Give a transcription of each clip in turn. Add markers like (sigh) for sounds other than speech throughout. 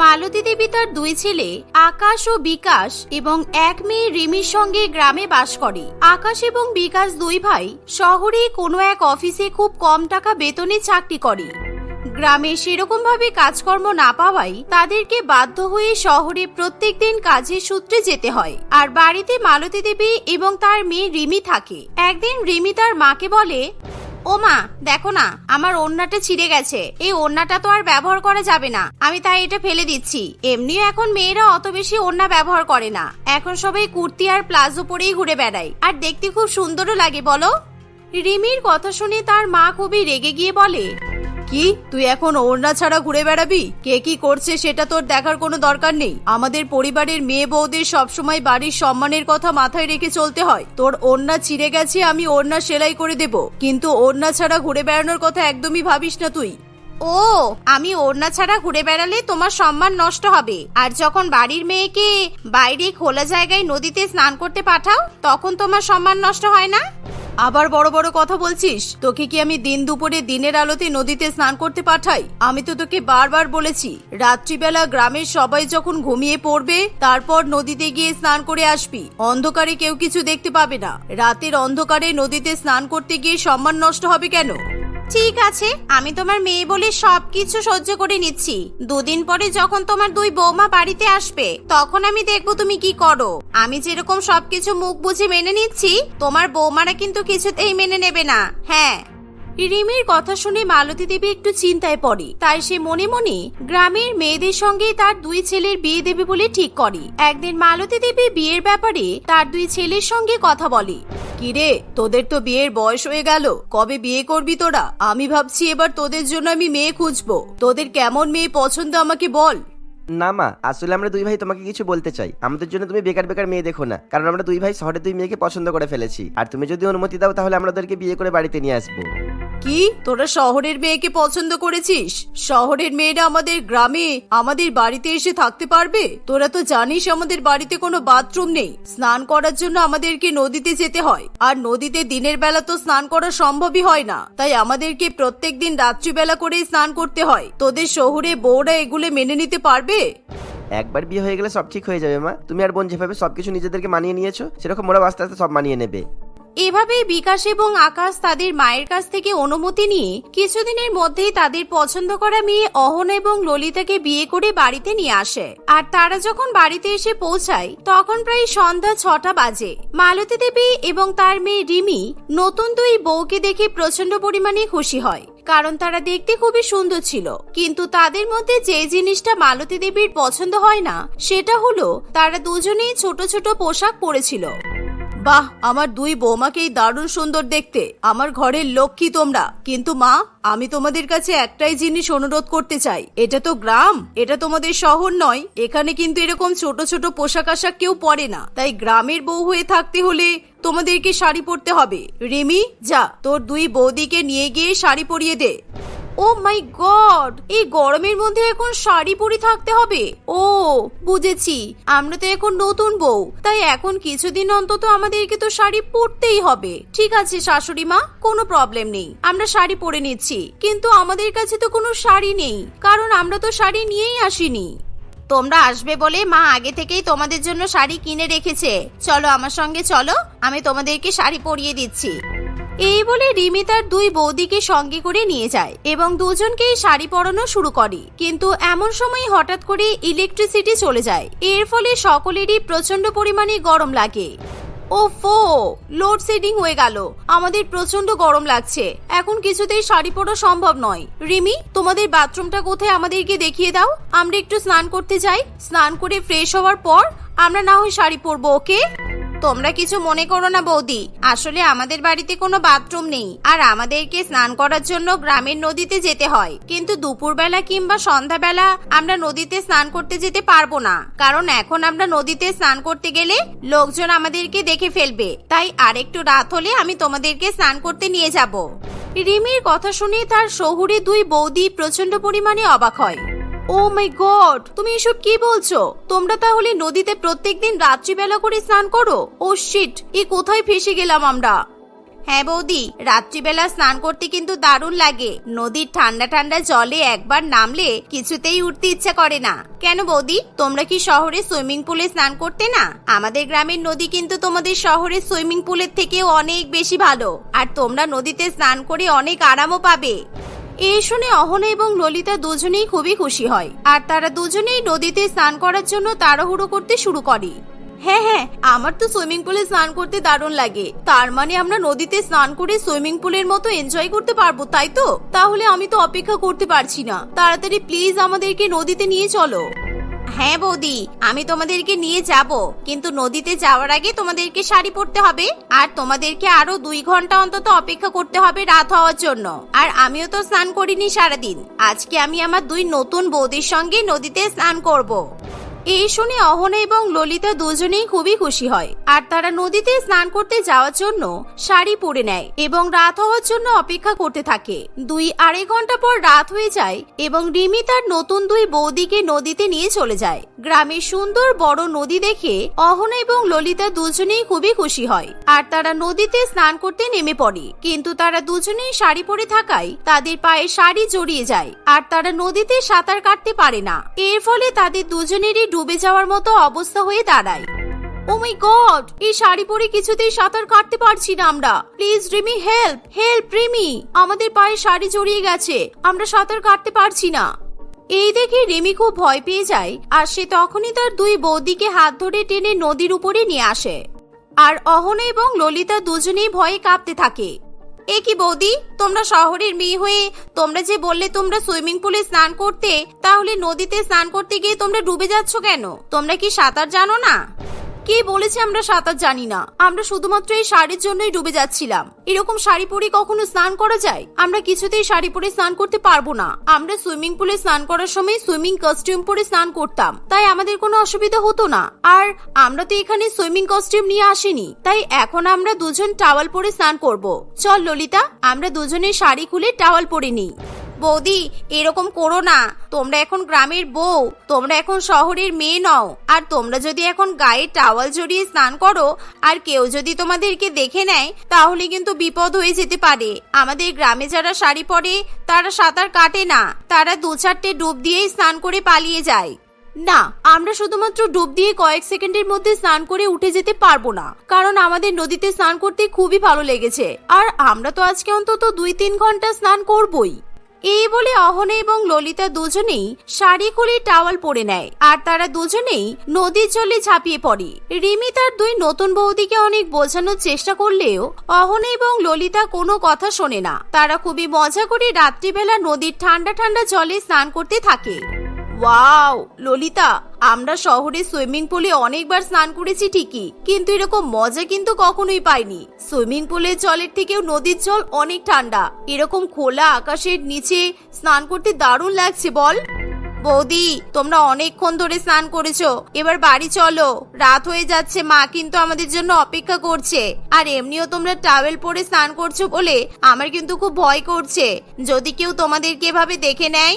মালতী দেবী তার দুই ছেলে, আকাশ ও বিকাশ এবং এক মেয়ে রিমির সঙ্গে গ্রামে বাস করে। আকাশ এবং বিকাশ দুই ভাই শহরে কোনো এক অফিসে খুব কম টাকা বেতনে চাকরি করে। গ্রামে সেরকম ভাবে কাজকর্ম না পাওয়ায় তাদেরকে বাধ্য হয়ে শহরে প্রত্যেক দিন কাজের সূত্রে যেতে হয়। আর বাড়িতে মালতী দেবী এবং তার মেয়ে রিমি থাকে। একদিন রিমি তার মাকে বলে ও মা, দেখো না, আমার ওড়নাটা ছিঁড়ে গেছে। এই ওড়নাটা তো আর ব্যবহার করা যাবে না। আমি তাই এটা ফেলে দিচ্ছি। এমনিও এখন মেয়েরা অত বেশি ওড়না ব্যবহার করে না। এখন সবাই কুর্তি আর প্লাজো পরেই ঘুরে বেড়ায়। আর দেখতে খুব সুন্দরও লাগে, বলো? রিমির কথা শুনে তার মা খুবই রেগে গিয়ে বলে কি? তুই এখন ওড়না ছাড়া ঘুরে বেড়াবি? কে কি করছে সেটা তোর দেখার কোনো দরকার নেই। আমাদের পরিবারের মেয়ে বউদের সবসময় বাড়ির সম্মানের কথা মাথায় রেখে চলতে হয়। তোর ওড়না ছিঁড়ে গেছে, আমি ওড়না সেলাই করে দেব। কিন্তু ওড়না ছাড়া ঘুরে বেড়ানোর কথা একদমই ভাবিস না তুই। ও, আমি ওড়না ছাড়া ঘুরে বেড়ালে তোমার সম্মান নষ্ট হবে। আর যখন বাড়ির মেয়েকে বাইরে খোলা জায়গায় নদীতে স্নান করতে পাঠাও, তখন তোমার সম্মান নষ্ট হয় না? আবার বড় বড় কথা বলছিস? তোকে কি আমি দিন দুপুরে দিনের আলোতে নদীতে স্নান করতে পাঠাই? আমি তো তোকে বারবার বলেছি, রাত্রিবেলা গ্রামের সবাই যখন ঘুমিয়ে পড়বে, তারপর নদীতে গিয়ে স্নান করে আসবি। অন্ধকারে কেউ কিছু দেখতে পাবে না। রাতের অন্ধকারে নদীতে স্নান করতে গিয়ে সম্মান নষ্ট হবে কেন? ঠিক আছে, আমি তোমার মেয়ে বলে সবকিছু সহ্য করে নিচ্ছি। দুদিন পরে যখন তোমার দুই বৌমা বাড়িতে আসবে, তখন আমি দেখব তুমি কি করো। আমি যেরকম সবকিছু মুখ বুঝে মেনে নিচ্ছি, তোমার বৌমারা কিন্তু কিছুতেই মেনে নেবে না। হ্যাঁ। রিমির কথা শুনে মালতী দেবী একটু চিন্তায় পড়ে। তাই সে মনে মনে গ্রামের মেয়েদের সঙ্গে তার দুই ছেলের বিয়ে দেবে বলে ঠিক করে। একদিন মালতী দেবী বিয়ের ব্যাপারে তার দুই ছেলের সঙ্গে কথা বলে। কিরে, তোদের তো বিয়ের বয়স হয়ে গেল। কবে বিয়ে করবি তোরা? আমি ভাবছি এবার তোদের জন্য আমি মেয়ে খুঁজবো। তোদের কেমন মেয়ে পছন্দ আমাকে বল। না মা, আসলে আমরা দুই ভাই তোমাকে কিছু বলতে চাই। আমাদের জন্য তুমি বেকার বেকার মেয়ে দেখো না, কারণ আমরা দুই ভাই শহরে দুই মেয়েকে পছন্দ করে ফেলেছি। আর তুমি যদি অনুমতি দাও, তাহলে আমরা ওদেরকে বিয়ে করে বাড়িতে নিয়ে আসব। কি? তোরা শহরের মেয়েকে পছন্দ করেছিস? শহরের মেয়েরা আমাদের গ্রামে, আমাদের বাড়িতে এসে থাকতে পারবে? তোরা তো জানিস আমাদের বাড়িতে কোনো বাথরুম নেই। স্নান করার জন্য আমাদেরকে নদীতে যেতে হয়। আর নদীতে দিনের বেলা তো স্নান করা সম্ভবই হয় না। তাই আমাদেরকে প্রত্যেকদিন রাত্রিবেলা করেই স্নান করতে হয়। তোদের শহরে বউরা এগুলো মেনে নিতে পারবে? একবার বিয়ে হয়ে গেলে সব ঠিক হয়ে যাবে মা। তুমি আর বোন যেভাবে সবকিছু নিজেদেরকে মানিয়ে নিয়েছো, সেরকম ওরা আস্তে আস্তে সব মানিয়ে নেবে। এভাবেই বিকাশ এবং আকাশ তাদের মায়ের কাছ থেকে অনুমতি নিয়ে কিছুদিনের মধ্যেই তাদের পছন্দ করা মেয়ে অহন এবং ললিতাকে বিয়ে করে বাড়িতে নিয়ে আসে। আর তারা যখন বাড়িতে এসে পৌঁছায়, তখন প্রায় সন্ধ্যা ছটা বাজে। মালতী দেবী এবং তার মেয়ে রিমি নতুন দুই বউকে দেখে প্রচণ্ড পরিমাণে খুশি হয়, কারণ তারা দেখতে খুবই সুন্দর ছিল। কিন্তু তাদের মধ্যে যে জিনিসটা মালতী দেবীর পছন্দ হয় না, সেটা হলো তারা দুজনেই ছোট ছোট পোশাক পরেছিল। বাহ, আমার দুই বৌমাকেই দারুণ সুন্দর দেখতে। আমার ঘরের লক্ষ্মী তোমরা। কিন্তু মা, আমি তোমাদের কাছে একটাই জিনিস অনুরোধ করতে চাই। এটা তো গ্রাম, এটা তোমাদের শহর নয়। এখানে কিন্তু এরকম ছোট ছোট পোশাক আশাক কেউ পরে না। তাই গ্রামের বউ হয়ে থাকতে হলে তোমাদেরকে শাড়ি পরতে হবে। রিমি, যা, তোর দুই বৌদিকে নিয়ে গিয়ে শাড়ি পরিয়ে দে। ও মাই গড, এই গরমের মধ্যে এখন শাড়ি পরে থাকতে হবে। ও, বুঝেছি, আমরা তো এখন নতুন বউ, তাই এখন কিছুদিন অন্তত আমাদেরকে তো শাড়ি পরতেই হবে। ঠিক আছে শাশুড়ি মা, কোনো প্রবলেম নেই, আমরা শাড়ি পরে নিচ্ছি, কিন্তু আমাদের কাছে তো কোনো শাড়ি নেই, কারণ আমরা তো শাড়ি নিয়েই আসিনি। তোমরা আসবে বলে মা আগে থেকেই তোমাদের জন্য শাড়ি কিনে রেখেছে। চলো আমার সঙ্গে চলো, আমি তোমাদেরকে শাড়ি পরিয়ে দিচ্ছি। এই বলে রিমি তার দুই বৌদিকে সঙ্গে করে নিয়ে যায় এবং দুজনকেই শাড়ি পরানো শুরু করে। কিন্তু এমন সময় হঠাৎ করে ইলেকট্রিসিটি চলে যায়। এর ফলে সকলেরই প্রচণ্ড পরিমাণে গরম লাগে। ও ফো লোডশেডিং হয়ে গেল। আমাদের প্রচণ্ড গরম লাগছে। এখন কিছুতেই শাড়ি পরা সম্ভব নয়। রিমি, তোমাদের বাথরুমটা কোথায় আমাদেরকে দেখিয়ে দাও। আমরা একটু স্নান করতে যাই। স্নান করে ফ্রেশ হওয়ার পর আমরা না হয় শাড়ি পরবো ওকে তোমরা কিছু মনে করো না বৌদি। আসলে আমাদের বাড়িতে কোনো বাথরুম নেই, আর আমাদেরকে স্নান করার জন্য গ্রামের নদীতে যেতে হয়। কিন্তু দুপুরবেলা কিংবা সন্ধ্যাবেলা আমরা নদীতে স্নান করতে যেতে পারব না, কারণ এখন আমরা নদীতে স্নান করতে গেলে লোকজন আমাদেরকে দেখে ফেলবে। তাই আরেকটু রাত হলে আমি তোমাদেরকে স্নান করতে নিয়ে যাব। রিমির কথা শুনে তার শহুরে দুই বৌদি প্রচণ্ড পরিমাণে অবাক হয়। ও মাই গড, তুমি এসব কি বলছো? তোমরা তাহলে নদীতে প্রত্যেকদিন রাত্রিবেলা করে স্নান করো? ও শিট, এ কোথায় ফেসে গেলাম আমরা? হ্যাঁ বৌদি, রাত্রিবেলা স্নান করতে কিন্তু দারুণ লাগে। নদীর ঠান্ডা ঠান্ডা জলে একবার নামলে কিছুতেই উঠতে ইচ্ছা করে না। কেন বৌদি, তোমরা কি শহরে সুইমিং পুলে স্নান করতে না? আমাদের গ্রামের নদী কিন্তু তোমাদের শহরের সুইমিং পুলের থেকেও অনেক বেশি ভালো। আর তোমরা নদীতে স্নান করে অনেক আরামও পাবে। এই শুনে অহনা এবং ললিতা দুজনেই খুবই খুশি হয়। আর তারা দুজনেই নদীতে স্নান করার জন্য তাড়াহুড়ো করতে শুরু করে। হ্যাঁ হ্যাঁ আমার তো সুইমিং পুলে স্নান করতে দারুণ লাগে। তার মানে আমরা নদীতে স্নান করে সুইমিং পুলের মতো এনজয় করতে পারব, তাই তো? তাহলে আমি তো অপেক্ষা করতে পারছি না। তাড়াতাড়ি প্লিজ আমাদেরকে নদীতে নিয়ে চলো। হ্যাঁ বৌদি, আমি তোমাদেরকে নিয়ে যাব, কিন্তু নদীতে যাওয়ার আগে তোমাদেরকে শাড়ি পরতে হবে। আর তোমাদেরকে আরও দুই ঘণ্টা অন্তত অপেক্ষা করতে হবে রাত হওয়ার জন্য। আর আমিও তো স্নান করিনি সারাদিন। আজকে আমি আমার দুই নতুন বৌদির সঙ্গে নদীতে স্নান করব। এই শুনে অহনা এবং ললিতা দুজনেই খুবই খুশি হয়। আর তারা নদীতে স্নান করতে যাওয়ার জন্য শাড়ি পরে নেয় এবং রাত হওয়ার জন্য অপেক্ষা করতে থাকে। দুই আড়াই ঘণ্টা পর রাত হয়ে যায় এবং রিমি তার নতুন দুই বৌদিকে নদীতে নিয়ে চলে যায়। গ্রামের সুন্দর বড় নদী দেখে অহনা এবং ললিতা দুজনেই খুবই খুশি হয়। আর তারা নদীতে স্নান করতে নেমে পড়ে। কিন্তু তারা দুজনেই শাড়ি পরে থাকায় তাদের পায়ে শাড়ি জড়িয়ে যায়। আর তারা নদীতে সাঁতার কাটতে পারে না। এর ফলে তাদের দুজনেরই ডুবে যাওয়ার মতো অবস্থা হয়ে দাঁড়ায়। ও মাই গড এই শাড়ি পরে কিছুতেই সাঁতার কাটতে পারছি না আমরা। Please Rimi help help Rimi আমাদের পায়ে শাড়ি জড়িয়ে গেছে। আমরা সাঁতার কাটতে পারছি না। এই দেখে রিমি খুব ভয় পেয়ে যায় আর সে তখনই তার দুই বৌদিকে হাত ধরে টেনে নদীর উপরে নিয়ে আসে। আর অহনা এবং ললিতা দুজনেই ভয়ে কাঁপতে থাকে। এ কি বৌদি? তোমরা শহরের মেয়ে হয়ে তোমরা যে বললে তোমরা সুইমিং পুলে স্নান করতে, তাহলে নদীতে স্নান করতে গিয়ে তোমরা ডুবে যাচ্ছ কেন? তোমরা কি সাঁতার জানো না? কে বলেছে আমরা সাঁতার জানি না? আমরা শুধুমাত্র এই শাড়ির জন্যই ডুবে যাচ্ছিলাম। এরকম শাড়ি পরে কখনো স্নান করা যায়? আমরা কিছুতেই শাড়ি পরে স্নান করতে পারব না। আমরা সুইমিং পুলে স্নান করার সময় সুইমিং কস্টিউম পরে স্নান করতাম। তাই আমাদের কোনো অসুবিধা হতো না। আর আমরা তো এখানে সুইমিং কস্টিউম নিয়ে আসিনি। তাই এখন আমরা দুজন টাওয়াল পরে স্নান করব। চল, ললিতা, আমরা দুজনে শাড়ি খুলে টাওয়াল পরে নিই। বৌদি, এরকম করো না। তোমরা এখন গ্রামের বউ, তোমরা এখন শহরের মেয়ে নও। আর তোমরা যদি এখন গায়ে টাওয়াল জড়িয়ে স্নান করো, আর কেউ যদি তোমাদেরকে দেখে নেয়, তাহলে কিন্তু বিপদ হয়ে যেতে পারে। আমাদের গ্রামে যারা শাড়ি পরে, তারা সাঁতার কাটে না। তারা দু চারটে ডুব দিয়েই স্নান করে পালিয়ে যায়। না, আমরা শুধুমাত্র ডুব দিয়ে কয়েক সেকেন্ডের মধ্যে স্নান করে উঠে যেতে পারব না। কারণ আমাদের নদীতে স্নান করতে খুবই ভালো লেগেছে। আর আমরা তো আজকে অন্তত দুই তিন ঘণ্টা স্নান করবই। এই বলে অহনে এবং ললিতা দুজনেই শাড়ি খুলে টাওয়াল পরে নেয়। আর তারা দুজনেই নদীর জলে ঝাঁপিয়ে পড়ে। রিমি তার দুই নতুন বৌদিকে অনেক বোঝানোর চেষ্টা করলেও অহনে এবং ললিতা কোনো কথা শোনে না। তারা খুবই মজা করে রাত্রিবেলা নদীর ঠান্ডা ঠান্ডা জলে স্নান করতে থাকে। ওয়াও, ললিতা, আমরা শহরে সুইমিং পুলে অনেকবার স্নান করেছি ঠিকই, কিন্তু এরকম মজা কিন্তু কখনোই পাইনি। সুইমিং পুলের জলের থেকেও নদীর জল অনেক ঠান্ডা, এরকম খোলা আকাশের নিচে স্নান করতে দারুণ লাগছে বল। বৌদি, তোমরা অনেকক্ষণ ধরে স্নান করেছ, এবার বাড়ি চলো, রাত হয়ে যাচ্ছে, মা কিন্তু আমাদের জন্য অপেক্ষা করছে, আর এমনিও তোমরা টাওয়েল পরে স্নান করছ বলে আমার কিন্তু খুব ভয় করছে, যদি কেউ তোমাদেরকে এভাবে দেখে নেয়।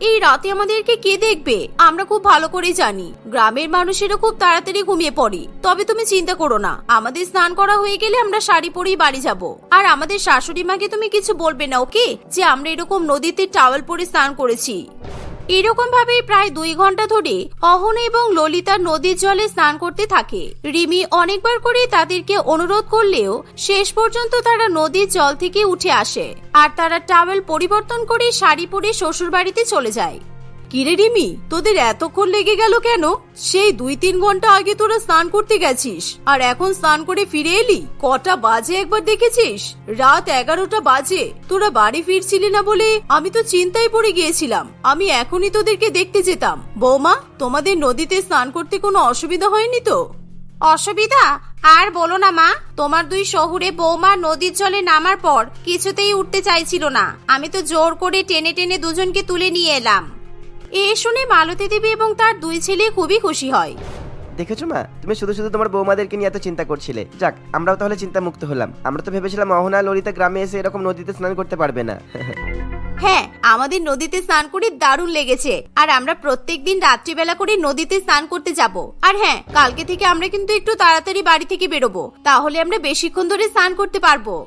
এই রাতে আমাদেরকে কে দেখবে? আমরা খুব ভালো করে জানি। গ্রামের মানুষেরা খুব তাড়াতাড়ি ঘুমিয়ে পড়ে। তবে তুমি চিন্তা করো না। আমাদের স্নান করা হয়ে গেলে আমরা শাড়ি পরেই বাড়ি যাব। আর আমাদের শাশুড়ি মাকে তুমি কিছু বলবে না, ওকে? যে আমরা এরকম নদীতে টাওয়াল পরে স্নান করেছি। এরকম ভাবে প্রায় দুই ঘণ্টা ধরে অহন এবং ললিতা নদীর জলে স্নান করতে থাকে। রিমি অনেকবার করে তাদেরকে অনুরোধ করলেও শেষ পর্যন্ত তারা নদীর জল থেকে উঠে আসে। আর তারা টাওয়েল পরিবর্তন করে শাড়ি পরে শ্বশুর বাড়িতে চলে যায়। কিরে রিমি, তোদের এতক্ষণ লেগে গেল কেন? সেই দুই তিন ঘণ্টা আগে তোরা স্নান করতে গেছিস, আর এখন স্নান করে ফিরে এলি? কটা বাজে একবার দেখেছিস? রাত এগারোটা বাজে, তোরা বাড়ি ফিরছিলি না বলে আমি তো চিন্তায় পড়ে গিয়েছিলাম। আমি এখনই তোদেরকে দেখতে যেতাম। বৌমা, তোমাদের নদীতে স্নান করতে কোনো অসুবিধা হয়নি তো? অসুবিধা? আর বলো না মা, তোমার দুই শহুরে বৌমা নদীর জলে নামার পর কিছুতেই উঠতে চাইছিল না। আমি তো জোর করে টেনে টেনে দুজনকে তুলে নিয়ে এলাম। এ শুনে মালতী দেবী এবং তার দুই ছেলে খুবই খুশি হয়। দেখেছ মা? তুমি শুধু শুধু তোমার বৌমাদেরকে নিয়ে এত চিন্তা করছিলে। যাক আমরাও তাহলে চিন্তা মুক্ত হলাম। আমরা তো ভেবেছিলাম অহনা ললিতা গ্রামে এসে এরকম নদীতে স্নান করতে পারবে না। (laughs) হ্যাঁ আমাদের নদীতে স্নান করে দারুণ লেগেছে। আর আমরা প্রত্যেকদিন রাত্রিবেলা করে নদীতে স্নান করতে যাব। আর হ্যাঁ কালকে থেকে আমরা কিন্তু একটু তাড়াতাড়ি বাড়ি থেকে বেরোবো। তাহলে আমরা বেশিক্ষণ ধরে স্নান করতে পারব।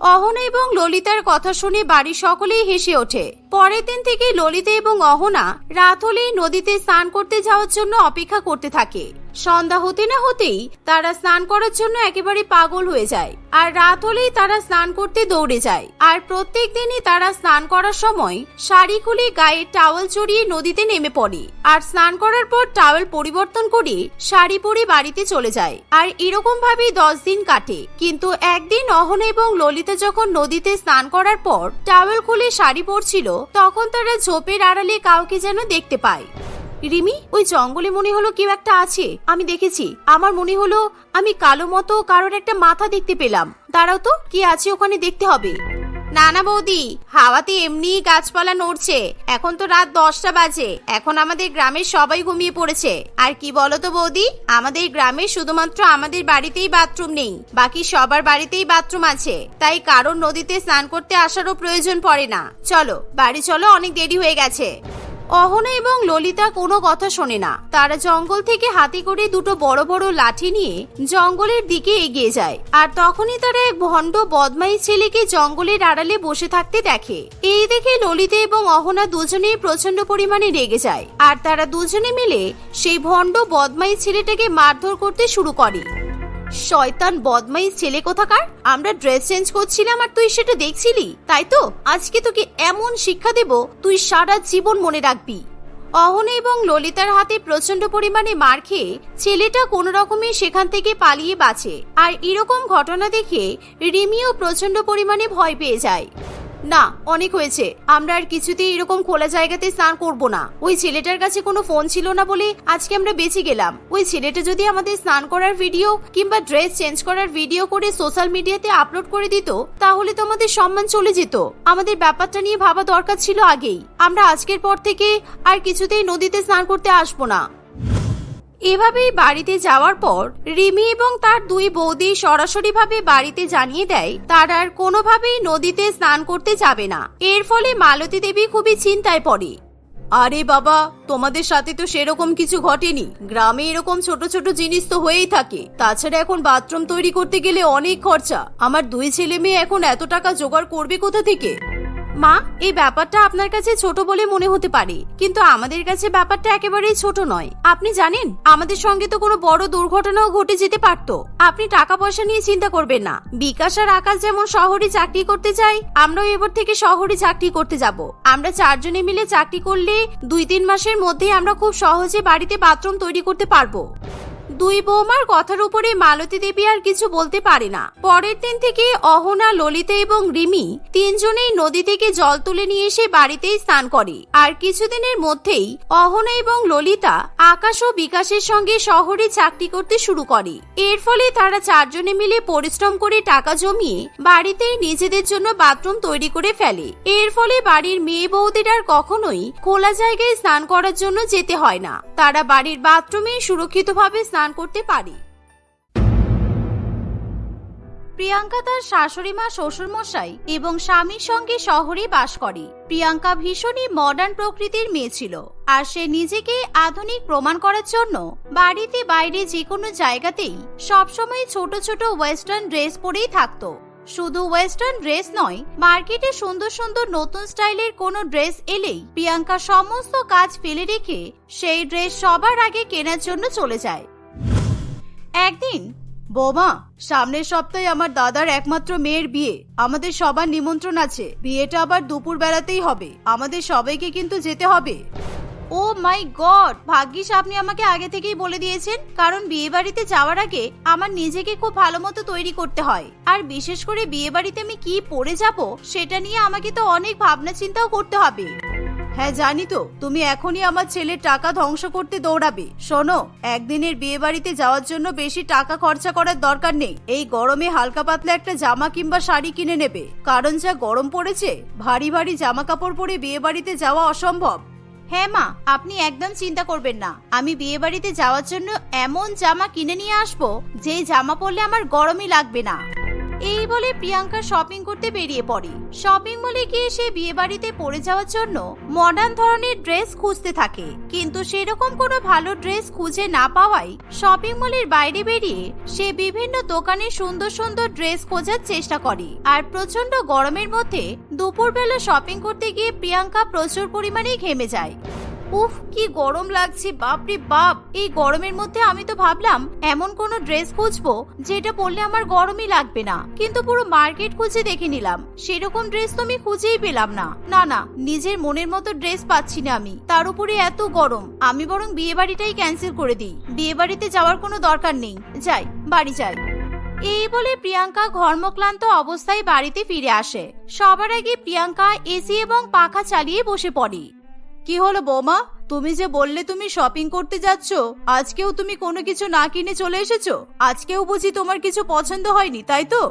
অহনা এবং ললিতার কথা শুনে বাড়ির সকলেই হেসে ওঠে। পরের দিন থেকে ললিতা এবং অহনা রাত হলেই নদীতে স্নান করতে যাওয়ার জন্য অপেক্ষা করতে থাকে। সন্ধ্যা হতে না হতেই তারা স্নান করার জন্য একেবারে পাগল হয়ে যায়। আর রাত হলেই তারা স্নান করতে দৌড়ে যায়। আর প্রত্যেক দিনই তারা স্নান করার সময় শাড়ি খুলে গায়ে টাওয়েল চড়িয়ে নদীতে নেমে পড়ে। আর স্নান করার পর টাওয়েল পরিবর্তন করে শাড়ি পরে বাড়িতে চলে যায়। আর এরকম ভাবেই দশ দিন কাটে। কিন্তু একদিন অহনা এবং ললিতা যখন নদীতে স্নান করার পর টাওয়েল খুলে শাড়ি পরছিল, তখন তারা ঝোপের আড়ালে কাউকে যেন দেখতে পায়। রিমি, ওই জঙ্গলে মনে হলো কেউ একটা আছে। আমি দেখেছি। আমার মনে হলো আমি কালো মতো কারোর একটা মাথা দেখতে পেলাম। দাঁড়াও তো, কি আছে ওখানে দেখতে হবে। না না বৌদি, হাওয়াতে এমনি গাছপালা নড়ছে। এখন তো রাত দশটা বাজে। এখন আমাদের গ্রামের সবাই ঘুমিয়ে পড়েছে। আর কি বলো তো বৌদি, আমাদের গ্রামে শুধুমাত্র আমাদের বাড়িতেই বাথরুম নেই। বাকি সবার বাড়িতেই বাথরুম আছে। তাই কারোর নদীতে স্নান করতে আসারও প্রয়োজন পড়ে না। চলো, বাড়ি চলো, অনেক দেরি হয়ে গেছে। অহনা এবং ললিতা কোনো কথা শোনে না। তারা জঙ্গল থেকে হাতে করে দুটো বড় বড় লাঠি নিয়ে জঙ্গলের দিকে এগিয়ে যায়। আর তখনই তারা এক ভণ্ড বদমাই ছেলেকে জঙ্গলের আড়ালে বসে থাকতে দেখে। এই দেখে ললিতা এবং অহনা দুজনেই প্রচণ্ড পরিমাণে রেগে যায়। আর তারা দুজনে মিলে সেই ভণ্ড বদমাই ছেলেটাকে মারধর করতে শুরু করে। শয়তান বদমাই ছেলে কোথাকার? আমরা ড্রেস চেঞ্জ করছিলাম আর তুই সেটা দেখছিলি, তাই তো? আজকে তোকে এমন শিক্ষা দেব, তুই সারা জীবন মনে রাখবি। অহনা এবং ললিতার হাতে প্রচণ্ড পরিমাণে মার খেয়ে ছেলেটা কোনো রকমে সেখান থেকে পালিয়ে বাঁচে। আর এরকম ঘটনা দেখে রিমিও প্রচণ্ড পরিমাণে ভয় পেয়ে যায়। না, অনেক হয়েছে। আমরা আর কিছুতেই এরকম খোলা জায়গাতে স্নান করব না। ওই ছেলেটার কাছে কোনো ফোন ছিল না বলে আজকে আমরা বেঁচে গেলাম। ওই ছেলেটা যদি আমাদের স্নান করার ভিডিও কিংবা ড্রেস চেঞ্জ করার ভিডিও করে সোশ্যাল মিডিয়াতে আপলোড করে দিত, তাহলে তো আমাদের সম্মান চলে যেত। আমাদের ব্যাপারটা নিয়ে ভাবা দরকার ছিল আগেই। আমরা আজকের পর থেকে আর কিছুতেই নদীতে স্নান করতে আসব না। এভাবেই বাড়িতে যাওয়ার পর রিমি এবং তার দুই বৌদি সরাসরি ভাবে বাড়িতে জানিয়ে দেয়, তার আর কোনোভাবেই নদীতে স্নান করতে যাবে না। এর ফলে মালতী দেবী খুবই চিন্তায় পড়ে। আরে বাবা, তোমাদের সাথে তো সেরকম কিছু ঘটেনি। গ্রামে এরকম ছোট ছোট জিনিস তো হয়েই থাকে। তাছাড়া এখন বাথরুম তৈরি করতে গেলে অনেক খরচা। আমার দুই ছেলে মেয়ে এখন এত টাকা জোগাড় করবে কোথা থেকে? মা, এই ব্যাপারটা আপনার কাছে ছোট বলে মনে হতে পারে, কিন্তু আমাদের কাছে ব্যাপারটা একেবারেই ছোট নয়। আপনি জানেন, আমাদের সঙ্গে তো কোনো বড় দুর্ঘটনাও ঘটে যেতে পারতো। আপনি টাকা পয়সা নিয়ে চিন্তা করবেন না। বিকাশ আর আকাশ যেমন শহরে চাকরি করতে চাই আমরাও এবার থেকে শহরে চাকরি করতে যাব। আমরা চারজনে মিলে চাকরি করলে দুই তিন মাসের মধ্যেই আমরা খুব সহজে বাড়িতে বাথরুম তৈরি করতে পারব। দুই বৌমার কথার উপরে মালতী দেবী আর কিছু বলতে পারে না। পরের দিন থেকে অহনা, ললিতা এবং রিমি তিনজনেই নদী থেকে জল তুলে নিয়ে এসে বাড়িতেই স্নান করে। আর কিছুদিনের মধ্যেই অহনা এবং ললিতা আকাশ ও বিকাশের সঙ্গে শহরে চাকরি করতে শুরু করে। এর ফলে তারা চারজনে মিলে পরিশ্রম করে টাকা জমিয়ে বাড়িতেই নিজেদের জন্য বাথরুম তৈরি করে ফেলে। এর ফলে বাড়ির মেয়ে বৌদির আর কখনোই খোলা জায়গায় স্নান করার জন্য যেতে হয় না। তারা বাড়ির বাথরুমে সুরক্ষিতভাবে স্নান করতে পারে। প্রিয়াঙ্কা তার শাশুড়ি মা শ্বশুর মশাই এবং স্বামীর সঙ্গে শহরে বাস করে। প্রিয়াঙ্কা ভীষণই মডার্ন প্রকৃতির মেয়ে ছিল আর সে নিজেকে আধুনিক প্রমাণ করার জন্য বাড়িতে বাইরে যে কোনো জায়গাতেই সবসময় ছোট ছোট ওয়েস্টার্ন ড্রেস পরেই থাকতো। শুধু ওয়েস্টার্ন ড্রেস নয়, মার্কেটে সুন্দর সুন্দর নতুন স্টাইলের কোনো ড্রেস এলেই প্রিয়াঙ্কা সমস্ত কাজ ফেলে রেখে সেই ড্রেস সবার আগে কেনার জন্য চলে যায়। একদিন, বোমা, সামনের সপ্তাহে আমার দাদার একমাত্র মেয়ের বিয়ে। আমাদের সবার নিমন্ত্রণ আছে। বিয়েটা আবার দুপুর বেলাতেই হবে। আমাদের সবাইকে কিন্তু যেতে হবে। Oh my God! ভাগ্যিস আপনি আমাকে আগে থেকেই বলে দিয়েছেন, কারণ বিয়ে বাড়িতে যাওয়ার আগে আমার নিজেকে খুব ভালো মতো তৈরি করতে হয়। আর বিশেষ করে বিয়ে বাড়িতে আমি কি পরে যাব, সেটা নিয়ে আমাকে তো অনেক ভাবনা চিন্তাও করতে হবে। হ্যাঁ জানি তো। তুমি এখনই আমার ছেলের টাকা ধ্বংস করতে দৌড়াবে। শোনো, একদিনের বিয়ে বাড়িতে যাওয়ার জন্য বেশি টাকা খরচা করার দরকার নেই। এই গরমে হালকা পাতলা একটা জামা কিংবা শাড়ি কিনে নেবে। কারণ যা গরম পড়েছে, ভারী ভারী জামা কাপড় পরে বিয়ে বাড়িতে যাওয়া অসম্ভব। হ্যাঁ মা, আপনি একদম চিন্তা করবেন না। আমি বিয়ে বাড়িতে যাওয়ার জন্য এমন জামা কিনে নিয়ে আসব যে জামা পরলে আমার গরমই লাগবে না। এই বলে প্রিয়াঙ্কা শপিং করতে বেরিয়ে পড়ে। শপিং মলে গিয়ে সে বিয়ে বাড়িতে পরে যাওয়ার জন্য মডার্ন ধরনের ড্রেস খুঁজতে থাকে। কিন্তু সেরকম কোনো ভালো ড্রেস খুঁজে না পাওয়ায় শপিং মলের বাইরে বেরিয়ে সে বিভিন্ন দোকানে সুন্দর সুন্দর ড্রেস খোঁজার চেষ্টা করে। আর প্রচণ্ড গরমের মধ্যে দুপুরবেলা শপিং করতে গিয়ে প্রিয়াঙ্কা প্রচুর পরিমাণে ঘেমে যায়। উফ, কি গরম লাগছে, বাপরে বাপ। এই গরমের মধ্যে আমি তো ভাবলাম, এমন কোন ড্রেস খুঁজবো, যেটা পরলে আমার গরমই লাগবে না। কিন্তু পুরো মার্কেট খুঁজে দেখে নিলাম। সেরকম ড্রেস তো আমি খুঁজেই পেলাম না। না না, নিজের মনের মতো ড্রেস পাচ্ছি না আমি। তার উপরে এত গরম। আমি বরং বিয়ে বাড়িটাই ক্যান্সেল করে দিই। বিয়ে বাড়িতে যাওয়ার কোনো দরকার নেই। যাই, বাড়ি যাই। এই বলে প্রিয়াঙ্কা ঘর্মক্লান্ত অবস্থায় বাড়িতে ফিরে আসে। সবার আগে প্রিয়াঙ্কা এসি এবং পাখা চালিয়ে বসে পড়ে। কি হলো বৌমা? তুমি যে বললে তুমি শপিং করতে যাচ্ছ, আজকেও তুমি কোনো কিছু না কিনে চলে এসেছ? আজকেও বুঝি তোমার কিছু পছন্দ হয়নি, তাই তো?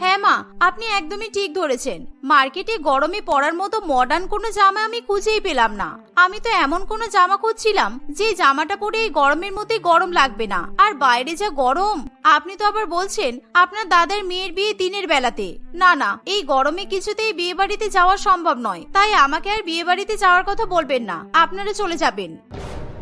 হ্যাঁ মা, আপনি একদমই ঠিক ধরেছেন। মার্কেটে গরমে পরার মতো মডার্ন কোনো জামা আমি খুঁজেই পেলাম না। আমি তো এমন কোনো জামা খুঁজছিলাম যে জামাটা পরে এই গরমের মধ্যে গরম লাগবে না। আর বাইরে যা গরম, আপনি তো আবার বলছেন আপনার দাদার মেয়ের বিয়ে দিনের বেলাতে। না না, এই গরমে কিছুতেই বিয়ে বাড়িতে যাওয়া সম্ভব নয়। তাই আমাকে আর বিয়ে বাড়িতে যাওয়ার কথা বলবেন না। আপনারা চলে যাবেন।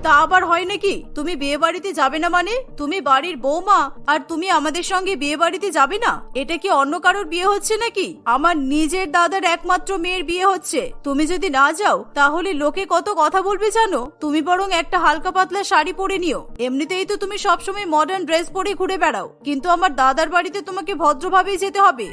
তা আবার হয় নাকি? তুমি বিয়ে বাড়িতে যাবে না মানে? তুমি বাড়ির বৌমা আর তুমি আমাদের সঙ্গে বিয়ে বাড়িতে যাবে না? এটা কি অন্য কারোর বিয়ে হচ্ছে নাকি? আমার নিজের দাদার একমাত্র মেয়ের বিয়ে হচ্ছে। তুমি যদি না যাও, তাহলে লোকে কত কথা বলবে জানো? তুমি বরং একটা হালকা পাতলা শাড়ি পরে নিও। এমনিতেই তো তুমি সবসময় মডার্ন ড্রেস পরে ঘুরে বেড়াও। কিন্তু আমার দাদার বাড়িতে তোমাকে ভদ্রভাবেই যেতে হবে।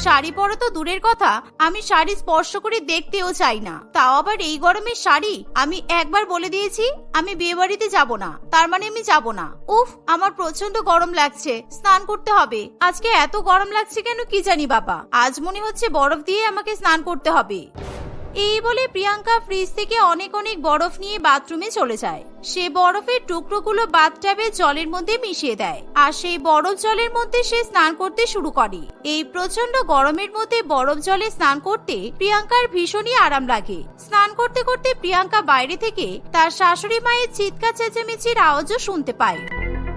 শাড়ি পরা তো দূরের কথা, আমি শাড়ি স্পর্শ করে দেখতেও চাই না। তাও আবার এই গরমের শাড়ি? আমি একবার বলে দিয়েছি, আমি বিয়ে বাড়িতে যাব না, তার মানে আমি যাব না। উফ, আমার প্রচণ্ড গরম লাগছে, স্নান করতে হবে। আজকে এত গরম লাগছে কেন কি জানি বাবা। আজ মনে হচ্ছে বরফ দিয়ে আমাকে স্নান করতে হবে। এই বলে প্রিয়াঙ্কা ফ্রিজ থেকে অনেক অনেক বরফ নিয়ে বাথরুমে চলে যায়। সে বরফের টুকরোগুলো বাথটাবে জলের মধ্যে মিশিয়ে দেয় আর সেই বরফ জলের মধ্যে সে স্নান করতে শুরু করে। এই প্রচণ্ড গরমের মধ্যে বরফ জলে স্নান করতে প্রিয়াঙ্কার ভীষণই আরাম লাগে। স্নান করতে করতে প্রিয়াঙ্কা বাইরে থেকে তার শাশুড়ি মায়ের চিৎকার চেঁচামেচির আওয়াজও শুনতে পায়।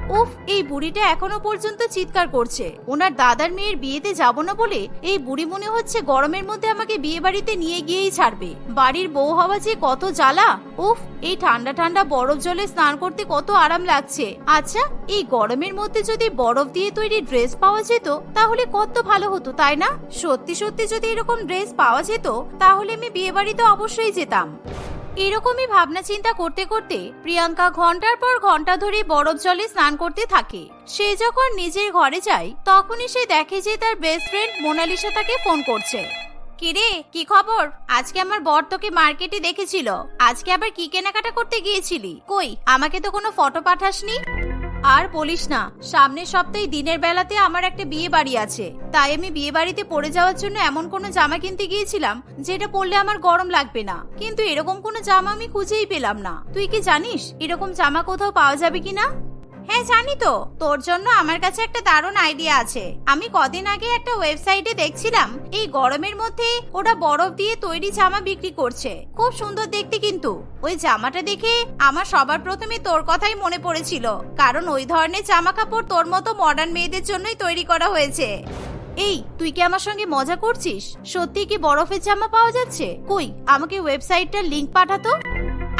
উফ, এই বুড়িটা এখনও পর্যন্ত চিৎকার করছে। ওনার দাদার মেয়ের বিয়েতে যাব না বলে এই বুড়ি মনে হচ্ছে গরমের মধ্যে আমাকে বিয়ে বাড়িতে নিয়ে গিয়েই ছাড়বে। বাড়ির বউ হওয়া যে কত জ্বালা। উফ, এই ঠান্ডা ঠান্ডা বরফ জলে স্নান করতে কত আরাম লাগছে। আচ্ছা এই গরমের মধ্যে যদি বরফ দিয়ে তৈরি ড্রেস পাওয়া যেত, তাহলে কত ভালো হতো, তাই না? সত্যি সত্যি যদি এরকম ড্রেস পাওয়া যেত, তাহলে আমি বিয়ে বাড়িতে অবশ্যই যেতাম। এরকমই ভাবনা চিন্তা করতে করতে প্রিয়াঙ্কা ঘণ্টার পর ঘণ্টা ধরে বরফ জলে স্নান করতে থাকে। সে যখন নিজের ঘরে যায়, তখনই সে দেখে যে তার বেস্ট ফ্রেন্ড মোনালিসা তাকে ফোন করছে। কিরে, কি খবর? আজকে আমার বর তোকে মার্কেটে দেখেছিল। আজকে আবার কি কেনাকাটা করতে গিয়েছিলি? কই, আমাকে তো কোনো ফটো পাঠাসনি? আর বলিস না সামনের সপ্তাহে দিনের বেলাতে আমার একটা বিয়ে বাড়ি আছে। তাই আমি বিয়ে বাড়িতে পড়ে যাওয়ার জন্য এমন কোনো জামা কিনতে গিয়েছিলাম, যেটা পরলে আমার গরম লাগবে না। কিন্তু এরকম কোনো জামা আমি খুঁজেই পেলাম না। তুই কি জানিস, এরকম জামা কোথাও পাওয়া যাবে কিনা? হ্যাঁ জানি তো। তোর জন্য আমার কাছে একটা দারুণ আইডিয়া আছে। আমি কদিন আগে একটা ওয়েবসাইটে দেখছিলাম, এই গরমের মধ্যে ওরা বরফ দিয়ে তৈরি জামা বিক্রি করছে। খুব সুন্দর দেখতে কিন্তু। ওই জামাটা দেখে আমার সবার প্রথমে তোর কথাই মনে পড়েছিল, কারণ ওই ধরনের জামা কাপড় তোর মতো মডার্ন মেয়েদের জন্যই তৈরি করা হয়েছে। এই, তুই কি আমার সঙ্গে মজা করছিস? সত্যি কি বরফের জামা পাওয়া যাচ্ছে? কই, আমাকে ওয়েবসাইটটার লিংক পাঠাতো?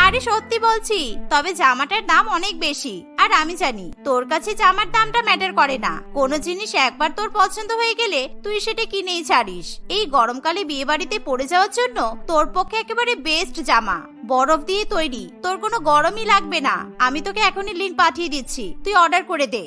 আরে সত্যি বলছি, তবে জামাটার দাম অনেক বেশি। আর আমি জানি, তোর কাছে জামার দামটা ম্যাটার করে না। কোনো জিনিস একবার তোর পছন্দ হয়ে গেলে তুই সেটা কিনেই ছাড়িস। এই গরমকালে বিয়ে বাড়িতে পড়ে যাওয়ার জন্য তোর পক্ষে একেবারে বেস্ট জামা। বরফ দিয়ে তৈরি, তোর কোনো গরমই লাগবে না। আমি তোকে এখনই লিঙ্ক পাঠিয়ে দিচ্ছি, তুই অর্ডার করে দে।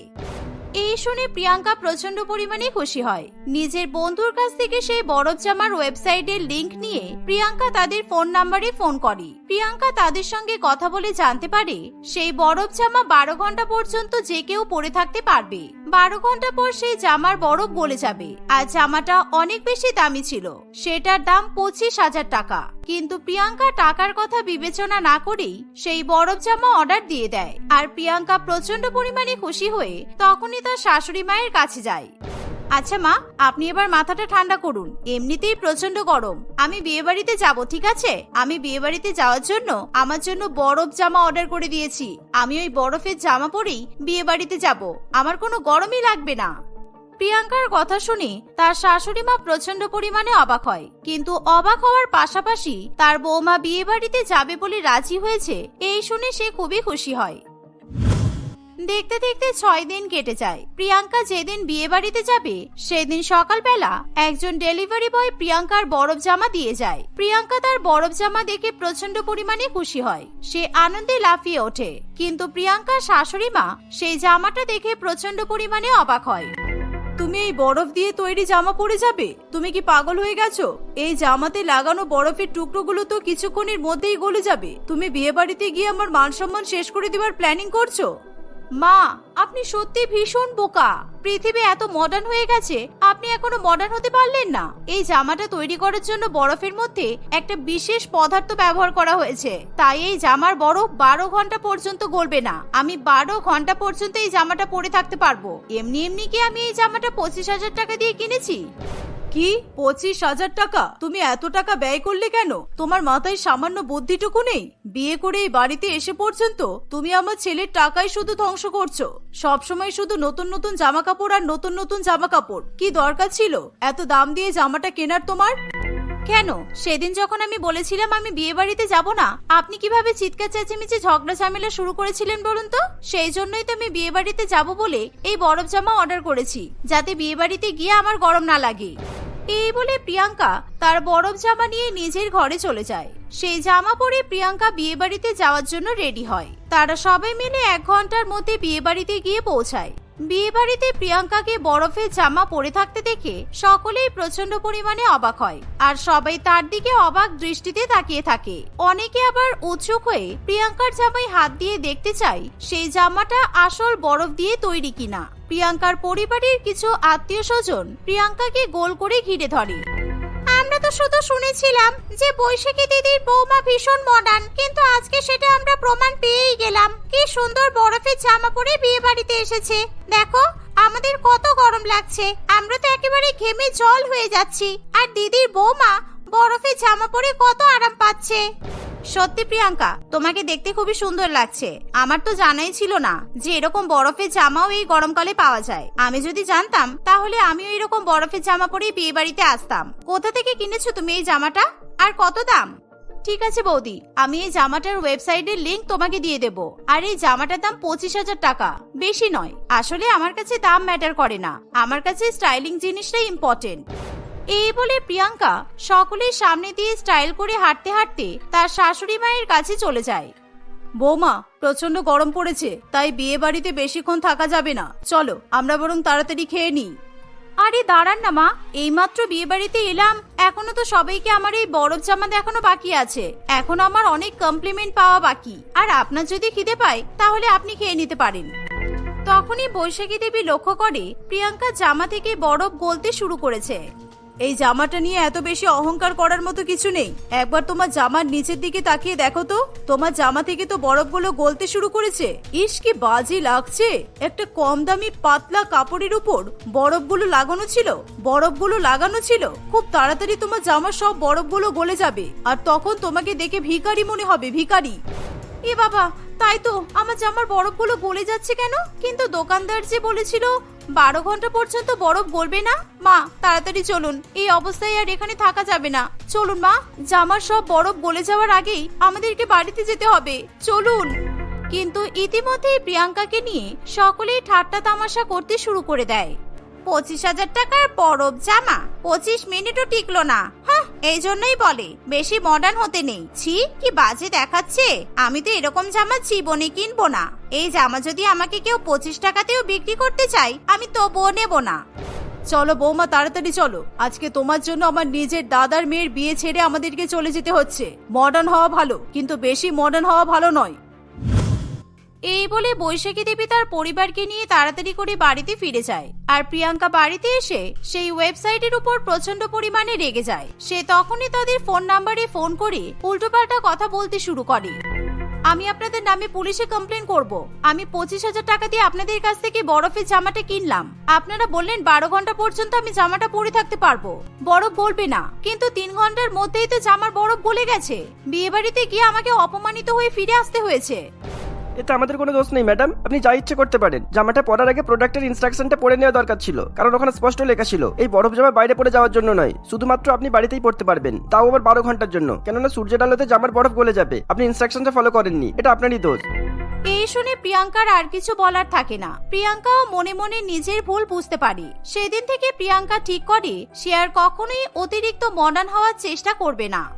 এই শুনে প্রিয়াঙ্কা প্রচণ্ড পরিমাণে খুশি হয়। নিজের বন্ধুর কাছ থেকে সেই বরফ জামার ওয়েবসাইটের লিঙ্ক নিয়ে প্রিয়াঙ্কা তাদের ফোন নাম্বারে ফোন করে। প্রিয়াঙ্কা তাদের সঙ্গে কথা বলে জানতে পারে, সেই বরফ জামা বারো ঘণ্টা পর্যন্ত যে কেউ পরে থাকতে পারবে। বারো ঘণ্টা পর সেই জামার বরফ বলে যাবে। আর জামাটা অনেক বেশি দামি ছিল। সেটার দাম পঁচিশ হাজার টাকা। কিন্তু প্রিয়াঙ্কা টাকার কথা বিবেচনা না করেই সেই বরফ জামা অর্ডার দিয়ে দেয়। আর প্রিয়াঙ্কা প্রচণ্ড পরিমাণে খুশি হয়ে তখনই তার শাশুড়ি মায়ের কাছে যায়। আচ্ছা মা, আপনি এবার মাথাটা ঠান্ডা করুন। এমনিতেই প্রচণ্ড গরম। আমি বিয়ে বাড়িতে যাব, ঠিক আছে? আমি বিয়ে বাড়িতে যাওয়ার জন্য আমার জন্য বরফ জামা অর্ডার করে দিয়েছি। আমি ওই বরফের জামা পরেই বিয়ে বাড়িতে যাব। আমার কোনো গরমই লাগবে না। প্রিয়াঙ্কার কথা শুনে তার শাশুড়ি মা প্রচণ্ড পরিমাণে অবাক হয়। কিন্তু অবাক হওয়ার পাশাপাশি তার বৌমা বিয়ে বাড়িতে যাবে বলে রাজি হয়েছে, এই শুনে সে খুবই খুশি হয়। দেখতে দেখতে ছয় দিন কেটে যায়। প্রিয়াঙ্কা যেদিন বিয়ে বাড়িতে যাবে, সেদিন সকালবেলা একজন ডেলিভারি বয় প্রিয়াঙ্কার বরফ জামা দিয়ে যায়। প্রিয়াঙ্কা তার বরফ জামা দেখে প্রচণ্ড পরিমাণে খুশি হয়। সে আনন্দে লাফিয়ে ওঠে। কিন্তু প্রিয়াঙ্কার শাশুড়ি মা সেই জামাটা দেখে প্রচণ্ড পরিমাণে অবাক হয়। তুমি এই বরফ দিয়ে তৈরি জামা পরে যাবে? তুমি কি পাগল হয়ে গেছো? এই জামাতে লাগানো বরফের টুকরোগুলো তো কিছুক্ষণের মধ্যেই গলে যাবে। তুমি বিয়ে বাড়িতে গিয়ে আমার মান সম্মান শেষ করে দেওয়ার প্ল্যানিং করছ? মা, আপনি সত্যি ভীষণ বোকা। পৃথিবী এত মডার্ন হয়ে গেছে, আপনি এখনও মডার্ন হতে পারলেন না। এই জামাটা তৈরি করার জন্য বরফের মধ্যে একটা বিশেষ পদার্থ ব্যবহার করা হয়েছে। তাই এই জামার বরফ বারো ঘণ্টা পর্যন্ত গলবে না। আমি বারো ঘণ্টা পর্যন্ত এই জামাটা পরে থাকতে পারব। এমনি এমনি কি আমি এই জামাটা পঁচিশ হাজার টাকা দিয়ে কিনেছি? কি? পঁচিশ হাজার টাকা? তুমি এত টাকা ব্যয় করলে কেন? তোমার মাথায় সামান্য বুদ্ধিটুকু নেই? বিয়ে করে এই বাড়িতে এসে পর্যন্ত তুমি আমার ছেলের টাকাই শুধু ধ্বংস করছ। সবসময় শুধু নতুন নতুন জামা কাপড় আর নতুন নতুন জামা কাপড় কি দরকার ছিল? এত দাম দিয়ে জামাটা কেনার তোমার? কেন? সেদিন যখন আমি বলেছিলাম আমি বিয়ে বাড়িতে যাব না, আপনি কীভাবে চিৎকার, চেঁচেমেচে, ঝগড়া, ঝামেলা শুরু করেছিলেন বলুন তো? সেই জন্যই তো আমি বিয়ে বাড়িতে যাব বলে এই বরফ জামা অর্ডার করেছি, যাতে বিয়ে বাড়িতে গিয়ে আমার গরম না লাগে। এই বলে প্রিয়াঙ্কা তার বরফ জামা নিয়ে নিজের ঘরে চলে যায়। সেই জামা পরে প্রিয়াঙ্কা বিয়ে বাড়িতে যাওয়ার জন্য রেডি হয়। তারা সবাই মিলে এক ঘণ্টার মধ্যে বিয়ে বাড়িতে গিয়ে পৌঁছায়। বিয়ে বাড়িতে প্রিয়াঙ্কাকে বরফের জামা পরে থাকতে দেখে সকলেই প্রচণ্ড পরিমাণে অবাক হয়। আর সবাই তার দিকে অবাক দৃষ্টিতে তাকিয়ে থাকে। অনেকে আবার উৎসুক হয়ে প্রিয়াঙ্কার জামায় হাত দিয়ে দেখতে চায়, সেই জামাটা আসল বরফ দিয়ে তৈরি কিনা। প্রিয়াঙ্কার পরিবারের কিছু আত্মীয় স্বজন প্রিয়াঙ্কাকে গোল করে ঘিরে ধরে। আমরা তো শুধু শুনেছিলাম যে বৈশাখী দিদির বৌমা ভীষণ মডার্ন কিন্তু আজকে সেটা আমরা প্রমাণ পেয়েই গেলাম। কি সুন্দর বরফের জামা পরে বিয়ে বাড়িতে এসেছে। দেখো, আমাদের কত গরম লাগছে। আমরা তো একেবারে ঘেমে জল হয়ে যাচ্ছি। আর দিদির বৌমা বরফের জামা পরে কত আরাম পাচ্ছে। সত্যি প্রিয়াঙ্কা, তোমাকে দেখতে খুবই সুন্দর লাগছে। আমার তো জানাই ছিল না যে এরকম বরফের জামাও এই গরমকালে পাওয়া যায়। আমি যদি জানতাম, তাহলে আমিও এরকম বরফের জামা পরেই বিয়ে বাড়িতে আসতাম। কোথা থেকে কিনেছো তুমি এই জামাটা? আর কত দাম? ঠিক আছে বৌদি, আমি এই জামাটার ওয়েবসাইটের লিংক তোমাকে দিয়ে দেব। আর এই জামাটার দাম পঁচিশ হাজার টাকা। বেশি নয়। আসলে আমার কাছে দাম ম্যাটার করে না। আমার কাছে স্টাইলিং জিনিসটাই ইম্পর্টেন্ট এই বলে প্রিয়াঙ্কা সকলের সামনে দিয়ে স্টাইল করে হাঁটতে হাঁটতে তার শাশুড়ি মায়ের কাছে চলে যায়। বৌমা প্রচণ্ড গরম পড়েছে, তাই বিয়ে বাড়িতে বেশিক্ষণ থাকা যাবে না। চলো, আমরা বরং তাড়াতাড়ি খেয়ে নিই। আরে দাঁড়ান না মা, এইমাত্র বিয়ে বাড়িতে এলাম, এখনও তো সবাইকে আমার এই বরফ জামা দেখানো বাকি আছে। এখন আমার অনেক কমপ্লিমেন্ট পাওয়া বাকি। আর আপনার যদি খিদে পায়, তাহলে আপনি খেয়ে নিতে পারেন। তখনই বৈশাখী দেবী লক্ষ্য করে প্রিয়াঙ্কা জামা থেকে বরফ গলতে শুরু করেছে। এই জামাটা নিয়ে এত বেশি অহংকার করার মতো কিছু নেই। একবার তোমার জামার নিচের দিকে তাকিয়ে দেখো তো। তোমার জামা থেকে তো বরফগুলো গলতে শুরু করেছে। ইস, কি বাজে লাগছে। একটা কম দামি পাতলা কাপড়ের উপর বরফগুলো লাগানো ছিল। বরফগুলো লাগানো ছিল। খুব তাড়াতাড়ি তোমার জামার সব বরফগুলো গলে যাবে। আর তখন তোমাকে দেখে ভিখারি মনে হবে, ভিখারি। এ বাবা, তাই তো আমার জামার বরফগুলো গলে যাচ্ছে কেন? কিন্তু দোকানদার যে বলেছিল, বারো ঘণ্টা পর্যন্ত বরফ গলবে না? মা, তাড়াতাড়ি চলুন, এই অবস্থায় আর এখানে থাকা যাবে না। চলুন মা, জামার সব বরফ গলে যাওয়ার আগেই আমাদেরকে বাড়িতে যেতে হবে। চলুন। কিন্তু ইতিমধ্যেই প্রিয়াঙ্কাকে নিয়ে সকলেই ঠাট্টা তামাশা করতে শুরু করে দেয়। পঁচিশ হাজার টাকার পরব জামা। পঁচিশ মিনিটও টিকলো না। হ্যাঁ এই জন্যই বলে, বেশি মডার্ন হতে নেই। ছি, কি বাজে দেখাচ্ছে? আমি তো এরকম জামা জীবনে কিনবো না। এই জামা যদি আমাকে কেউ পঁচিশ টাকাতেও বিক্রি করতে চাই আমি তবুও নেব না। চলো বৌমা, তাড়াতাড়ি চলো। আজকে তোমার জন্য আমার নিজের দাদার মেয়ের বিয়ে ছেড়ে আমাদেরকে চলে যেতে হচ্ছে। মডার্ন হওয়া ভালো, কিন্তু বেশি মডার্ন হওয়া ভালো নয়। এই বলে বৈশাখী দেবী তার পরিবারকে নিয়ে তাড়াতাড়ি করে বাড়িতে ফিরে যায়। আর প্রিয়াঙ্কা বাড়িতে এসে সেই ওয়েবসাইটের উপর প্রচণ্ড পরিমাণে রেগে যায়। সে তখনই তাদের ফোন নাম্বারে ফোন করে উল্টোপাল্টা কথা বলতে শুরু করে। আমি আপনাদের নামে পুলিশে কমপ্লেন করব। আমি পঁচিশ হাজার টাকা দিয়ে আপনাদের কাছ থেকে বরফের জামাটা কিনলাম। আপনারা বললেন বারো ঘণ্টা পর্যন্ত আমি জামাটা পরে থাকতে পারব। বরফ বলবে না। কিন্তু তিন ঘণ্টার মধ্যেই তো জামার বরফ গলে গেছে। বিয়ে বাড়িতে গিয়ে আমাকে অপমানিত হয়ে ফিরে আসতে হয়েছে। এতে আমাদের কোনো দোষ নেই, ম্যাডাম। আপনি যা ইচ্ছে করতে পারেন। জামাটা পরার আগে প্রোডাক্টের ইনস্ট্রাকশনটা পড়ে নেওয়া দরকার ছিল। কারণ ওখানে স্পষ্ট লেখা ছিল, এই বরফ জামা বাইরে পড়ে যাওয়ার জন্য নয়। শুধুমাত্র আপনি বাড়িতেই পড়তে পারবেন। তাও আবার বারো ঘণ্টার জন্য। কেননা সূর্যের আলোতে জামার বরফ গলে যাবে। আপনি ইনস্ট্রাকশনটা ফলো করেননি। এটা আপনারই দোষ। এই শুনে প্রিয়াঙ্কার আর কিছু বলার থাকে না। প্রিয়াঙ্কাও মনে মনে নিজের ভুল বুঝতে পারি। সেদিন থেকে প্রিয়াঙ্কা ঠিক করে, সে আর কখনোই অতিরিক্ত মডার্ন হওয়ার চেষ্টা করবে না।